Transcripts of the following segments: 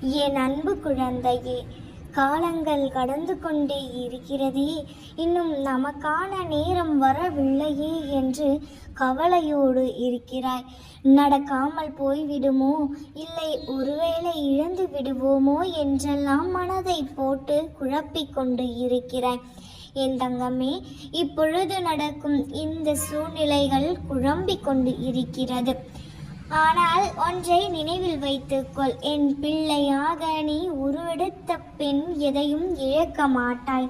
என் அன்பு குழந்தையே காலங்கள் கடந்து கொண்டே இருக்கிறதே இன்னும் நமக்கான நேரம் வரவில்லையே என்று கவலையோடு இருக்கிறாய். நடக்காமல் போய்விடுமோ? இல்லை ஒருவேளை இழந்து விடுவோமோ என்றெல்லாம் மனதை போட்டு குழப்பிக்கொண்டு இருக்கிறாய். என் தங்கமே இப்பொழுது நடக்கும் இந்த சூழ்நிலைகள் குழம்பிக் கொண்டு இருக்கிறது. ஆனால் ஒன்றை நினைவில் வைத்துக்கொள் என் பிள்ளையாக நீ உருவெடுத்த பெண் எதையும் இழக்க மாட்டாய்.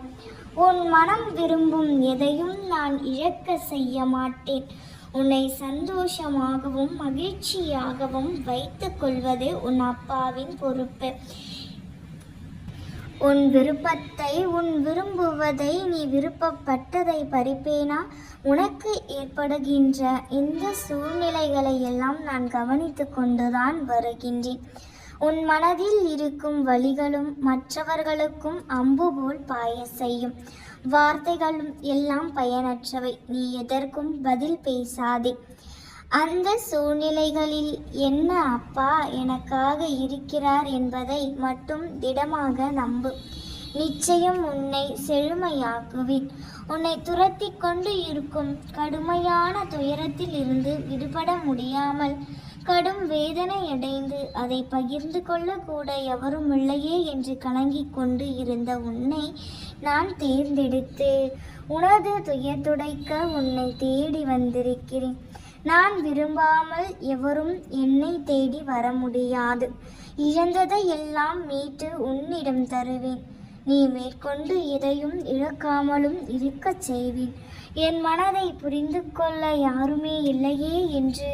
உன் மனம் விரும்பும் எதையும் நான் இழக்க செய்ய மாட்டேன். உன்னை சந்தோஷமாகவும் மகிழ்ச்சியாகவும் வைத்துக் கொள்வது உன் அப்பாவின் பொறுப்பு. உன் விருப்பத்தை உன் விரும்புவதை நீ விருப்பப்பட்டதை பறிப்பேனா? உனக்கு ஏற்படுகின்ற இந்த சூழ்நிலைகளை எல்லாம் நான் கவனித்து கொண்டுதான் வருகின்றேன். உன் மனதில் இருக்கும் வழிகளும் மற்றவர்களுக்கும் அம்பு போல் பாய செய்யும் வார்த்தைகளும் எல்லாம் பயனற்றவை. நீ எதற்கும் பதில் பேசாதே. அந்த சூழ்நிலைகளில் என்ன அப்பா எனக்காக இருக்கிறார் என்பதை மட்டும் திடமாக நம்பு. நிச்சயம் உன்னை செழுமையாக்குவேன். உன்னை துரத்தி கொண்டு இருக்கும் கடுமையான துயரத்தில் இருந்து விடுபட முடியாமல் கடும் வேதனை அடைந்து அதை பகிர்ந்து கொள்ள கூட எவரும் இல்லையே என்று கலங்கிக் கொண்டு இருந்த உன்னை நான் தேர்ந்தெடுத்து உனது துயர் துடைக்க உன்னை தேடி வந்திருக்கிறேன். நான் விரும்பாமல் எவரும் என்னை தேடி வர முடியாது. இழந்ததை எல்லாம் மீட்டு உன்னிடம் தருவேன். நீ மேற்கொண்டு எதையும் இழக்காமலும் இருக்கச் செய்வேன். என் மனதை புரிந்து கொள்ள யாருமே இல்லையே என்று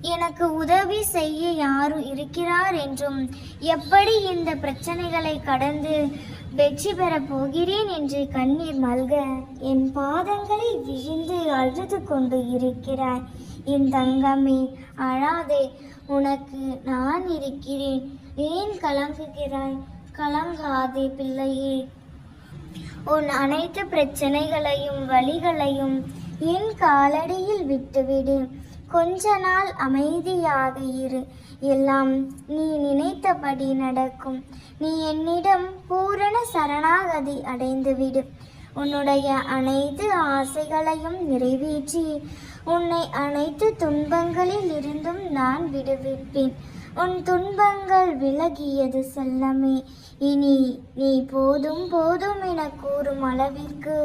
எனக்கு உதவி செய்ய யாரும் இருக்கிறார் என்றும் எப்படி இந்த பிரச்சனைகளை கடந்து வெற்றி பெறப் போகிறேன் என்று கண்ணீர் மல்க என் பாதங்களை விழுந்து அழுது கொண்டு இருக்கிறாய். என் தங்கமே அழாதே உனக்கு நான் இருக்கிறேன். ஏன் கலங்குகிறாய்? கலங்காதே பிள்ளையே. உன் அனைத்து பிரச்சனைகளையும் வழிகளையும் என் காலடியில் விட்டுவிடு. கொஞ்ச நாள் அமைதியாக இரு. எல்லாம் நீ நினைத்தபடி நடக்கும். நீ என்னிடம் பூரண சரணாகதி அடைந்துவிடு. உன்னுடைய அனைத்து ஆசைகளையும் நிறைவேற்றி உன்னை அனைத்து துன்பங்களில் இருந்தும் நான் விடுவிப்பேன். உன் துன்பங்கள் விலகியது செல்லமே. இனி நீ போதும் போதும் என கூறும் அளவிற்கு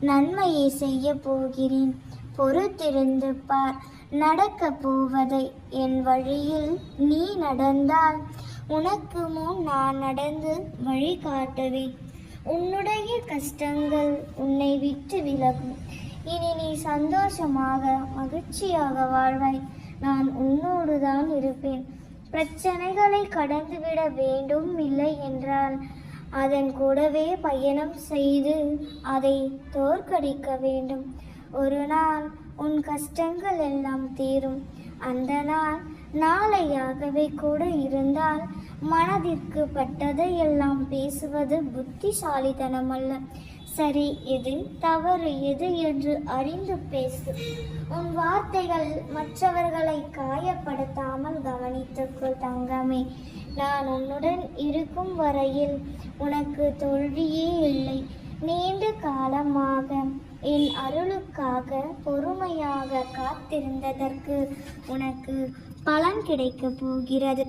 நன்மையை செய்ய போகிறேன். பொறுத்திருந்து பார். நடக்க போவதை என் வழியில் நீ நடந்தால் உனக்கு முன் நான் நடந்து வழி காட்டுவேன். உன்னுடைய கஷ்டங்கள் உன்னை விட்டு விலகும். இனி நீ சந்தோஷமாக மகிழ்ச்சியாக வாழ்வாய். நான் உன்னோடு தான் இருப்பேன். பிரச்சனைகளை கடந்துவிட வேண்டும் இல்லை என்றால் அதன் கூடவே பயணம் செய்து அதை தோற்கடிக்க வேண்டும். ஒரு நாள் உன் கஷ்டங்கள் எல்லாம் தீரும். அந்த நாள் நாளையாகவே கூட இருந்தால் மனதிற்கு பட்டதை எல்லாம் பேசுவது புத்திசாலித்தனம் அல்ல சரி எது தவறு எது என்று அறிந்து பேசு. உன் வார்த்தைகள் மற்றவர்களை காயப்படுத்தாமல் கவனித்துக்கொள் தங்கமே. நான் உன்னுடன் இருக்கும் வரையில் உனக்கு தோல்வியே இல்லை. நீண்ட காலமாக என் அருளுக்காக பொறுமையாக காத்திருந்ததற்கு உனக்கு பலன் கிடைக்கப் போகிறது.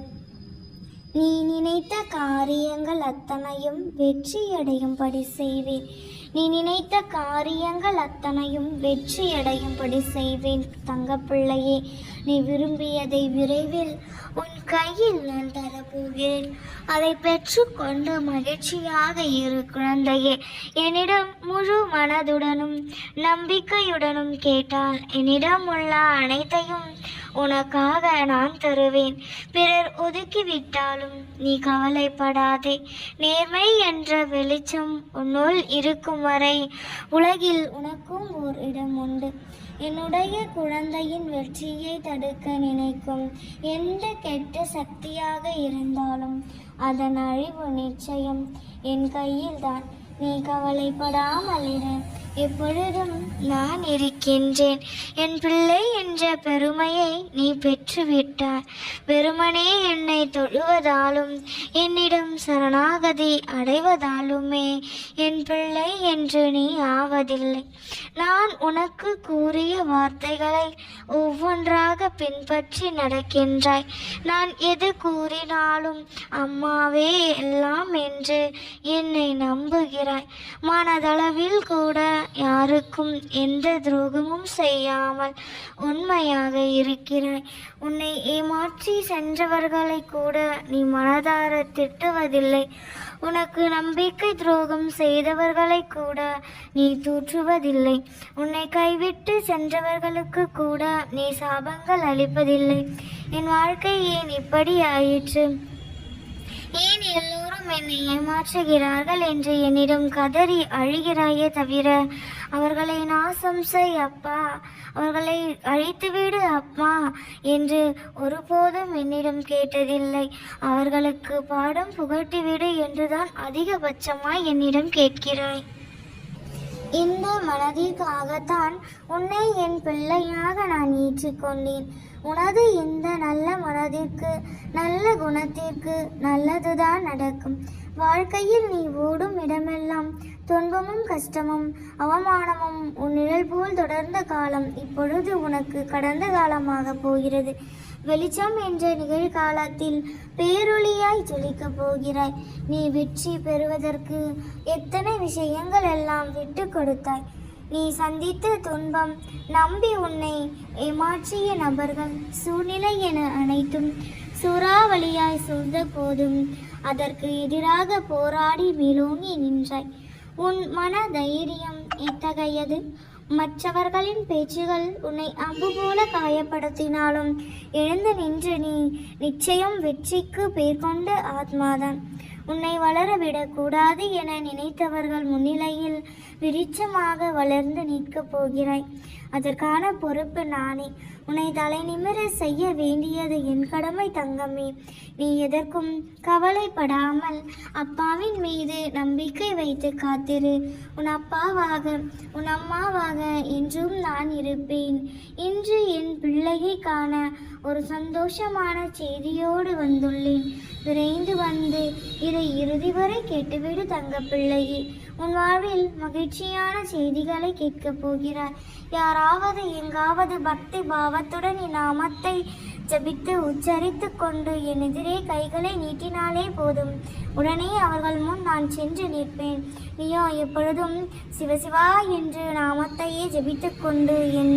நீ நினைத்த காரியங்கள் அத்தனையும் வெற்றியடையும்படி செய்வேன். நீ நினைத்த காரியங்கள் அத்தனையும் வெற்றியடையும்படி செய்வேன் தங்கப்பிள்ளையே. நீ விரும்பியதை விரைவில் உன் கையில் நான் தரப்போகிறேன். அதை பெற்றுக்கொண்டு மகிழ்ச்சியாக இரு குழந்தையே. என்னிடம் முழு மனதுடனும் நம்பிக்கையுடனும் கேட்டால் என்னிடம் உள்ள அனைத்தையும் உனக்காக நான் தருவேன். பிறர் ஒதுக்கிவிட்டாலும் நீ கவலைப்படாதே. நேர்மை என்ற வெளிச்சம் உன்னுள் இருக்கும். வரை உலகில் உனக்கும் ஓர் இடம் உண்டு. என்னுடைய குழந்தையின் வெற்றியை தடுக்க நினைக்கும் எந்த கெட்ட சக்தியாக இருந்தாலும் அதன் அழிவு நிச்சயம். என் கையில்தான் நீ கவலைப்படாமல் இரு. எப்பொழுதும் நான் இருக்கின்றேன். என் பிள்ளை என்ற பெருமையை நீ பெற்றுவிட்டாய். வெறுமனே என்னை தொழுவதாலும் என்னிடம் சரணாகதி அடைவதாலுமே என் பிள்ளை என்று நீ ஆவதில்லை. நான் உனக்கு கூறிய வார்த்தைகளை ஒவ்வொன்றாக பின்பற்றி நடக்கின்றாய். நான் எது கூறினாலும் அம்மாவே எல்லாம் என்று என்னை நம்புகிறாய். மனதளவில் கூட யாருக்கும் எந்த துரோகமும் செய்யாமல் உண்மையாக இருக்கிறாய் உன்னை ஏமாற்றி சென்றவர்களை கூட நீ மனதார திட்டுவதில்லை. உனக்கு நம்பிக்கை துரோகம் செய்தவர்களை கூட நீ தூற்றுவதில்லை. உன்னை கைவிட்டு சென்றவர்களுக்கு கூட நீ சாபங்கள் அளிப்பதில்லை. என் வாழ்க்கை ஏன் இப்படி ஆயிற்று? ஏன் எல்லோரும் என்னை ஏமாற்றுகிறார்கள் என்று என்னிடம் கதறி அழுகிறாயே தவிர அவர்களை நாசம் செய் அப்பா அவர்களை அழித்துவிடு அப்பா என்று ஒருபோதும் என்னிடம் கேட்டதில்லை. அவர்களுக்கு பாடம் புகட்டிவிடு என்றுதான் அதிகபட்சமாய் என்னிடம் கேட்கிறாய். இந்த மனதிற்காகத்தான் உன்னை என் பிள்ளையாக நான் ஏற்றிக்கொண்டேன். உனது இந்த நல்ல மனதிற்கு நல்ல குணத்திற்கு நல்லதுதான் நடக்கும். வாழ்க்கையில் நீ ஓடும் இடமெல்லாம் துன்பமும் கஷ்டமும் அவமானமும் உன் நிழல் போல் தொடர்ந்த காலம் இப்பொழுது உனக்கு கடந்த காலமாக போகிறது. வெளிச்சம் என்ற நிகழ்காலத்தில் பேரொளியாய் ஜொலிக்கப் போகிறாய். நீ வெற்றி பெறுவதற்கு எத்தனை விஷயங்கள் எல்லாம் விட்டு கொடுத்தாய்? நீ சந்தித்த துன்பம் நம்பி உன்னை ஏமாற்றிய நபர்கள் சூழ்நிலை என அனைத்தும் சூறாவளியாய் சூழ்ந்த போதும் அதற்கு எதிராக போராடி மேலோங்கி நின்றாய். உன் மன தைரியம் எத்தகையது? மற்றவர்களின் பேச்சுகள் உன்னை அம்பு போல காயப்படுத்தினாலும் எழுந்து நின்று நீ நிச்சயம் வெற்றிக்கு பேர் கொண்ட ஆத்மாதான். உன்னை வளரவிடக்கூடாது என நினைத்தவர்கள் முன்னிலையில் விருட்சமாக வளர்ந்து நிற்கப் போகிறாய். அதற்கான பொறுப்பு நானே. உன்னை தலை நிமிர செய்ய வேண்டியது என் கடமை தங்கமே. நீ எதற்கும் கவலைப்படாமல் அப்பாவின் மீது நம்பிக்கை வைத்து காத்திரு. உன் அப்பாவாக உன் அம்மாவாக என்றும் நான் இருப்பேன். இன்று என் பிள்ளையை காண ஒரு சந்தோஷமான செய்தியோடு வந்துள்ளேன். விரைந்து வந்து இதை இறுதி வரை கேட்டுவிடு தங்க பிள்ளையே உன் வாழ்வில் மகிழ்ச்சியான செய்திகளை கேட்கப் போகிறார் யாராவது எங்காவது பக்தி பாவத்துடன் என் நாமத்தை ஜபித்து உச்சரித்து கொண்டு என் எதிரே கைகளை நீட்டினாலே போதும். உடனே அவர்கள் முன் நான் சென்று நிற்பேன். நீயோ எப்பொழுதும் சிவசிவா என்று நாமத்தையே ஜபித்து கொண்டு என்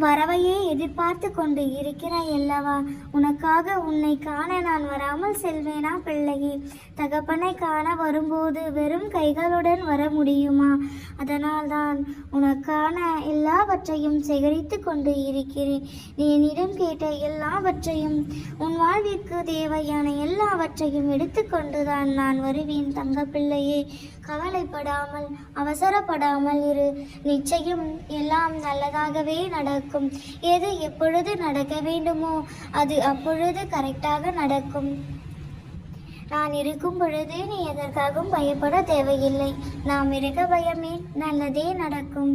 வரவையே எதிர்பார்த்து கொண்டு இருக்கிறாய் அல்லவா? உனக்காக உன்னை காண நான் வராமல் செல்வேனா பிள்ளையே? தகப்பனை காண வரும்போது வெறும் கைகளுடன் வர முடியுமா? அதனால்தான் உனக்கான எல்லாவற்றையும் சேகரித்து கொண்டு இருக்கிறேன். நீ என்னிடம் கேட்ட எல்லாவற்றையும் உன் வாழ்விற்கு தேவையான எல்லாவற்றையும் எடுத்துக்கொண்டுதான் நான் வருவேன் தங்க பிள்ளையே. கவலைப்படாமல் அவசரப்படாமல் இரு. நிச்சயம் எல்லாம் நல்லதாகவே நடக்கும். எது எப்பொழுது நடக்க வேண்டுமோ அது அப்பொழுது கரெக்டாக நடக்கும். நான் இருக்கும் பொழுது நீ எதற்காகவும் பயப்பட தேவையில்லை. நாம் இருக்க பயமே நல்லதே நடக்கும்.